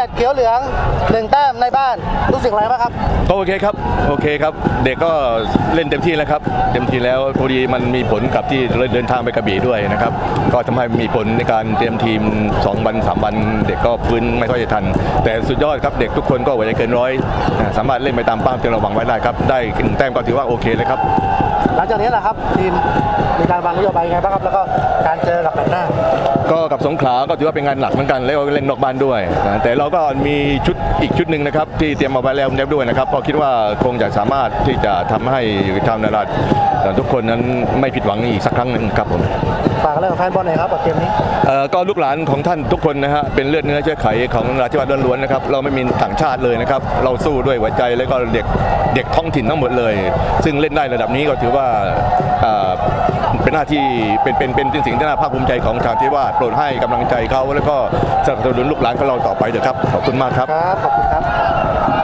มตช์เขียวเหลืองหนึ่งแต้มในบ้านรู้สึกอะไรบ้างครับก็โอเคครับโอเคครับ เด็กก็เล่นเต็มที่แล้วครับเต็มที่แล้วพอดีมันมีผลกับที่เดินทางไปกระบี่ด้วยนะครับก็ทำให้มีผลในการเตรียมทีม2วัน3วัน เด็กก็ฟื้นไม่ค่อยจะทัน แต่สุดยอดครับเด็กทุกคนก็หัวใจเกินร้อยนะสามารถเล่นไปตามเป้าที่เราหวังไว้ได้ครับได้หนึ่งแต้มก็ถือว่าโอเคเลยครับหลังจากนี้แหละครับทีมมีการวางนโยบายยังไงบ้างครับแล้วก็การเจอกับแมตช์หน้า ก็กับสงขลาก็ถือว่าเป็นงานหนักเหมือนกันแล้วก็เล่นนอกบ้านด้วยนะแต่เราก็มีชุดอีกชุดหนึ่งนะครับที่เตรียมมาไว้แล้วด้วยนะครับก็คิดว่าคงจะสามารถที่จะทำให้ชาวนาราทุกคนนั้นไม่ผิดหวังอีกสักครั้งหนึ่งครับผมฝากเรื่องแฟนบอลหน่อยครับกับเกมนี้เอ่อก็ลูกหลานของท่านทุกคนนะฮะเป็นเลือดเนื้อเชื้อไขของนราธิวาสล้วนๆนะครับเราไม่มีต่างชาติเลยนะครับเราสู้ด้วยหัวใจแล้วก็เด็กเด็กท้องถิ่นทั้งหมดเลย ซึ่งเล่นได้ระดับนี้ก็ถือว่า เป็นหน้าที่เป็นเป็นเป็นสิ่งที่น่าภาคภูมิใจของชาวที่ว่าโปรดให้กำลังใจเขาแล้วก็สนับสนุนลูกหลานของเราต่อไปเถอะครับขอบคุณมากครับ ครับขอบคุณครับ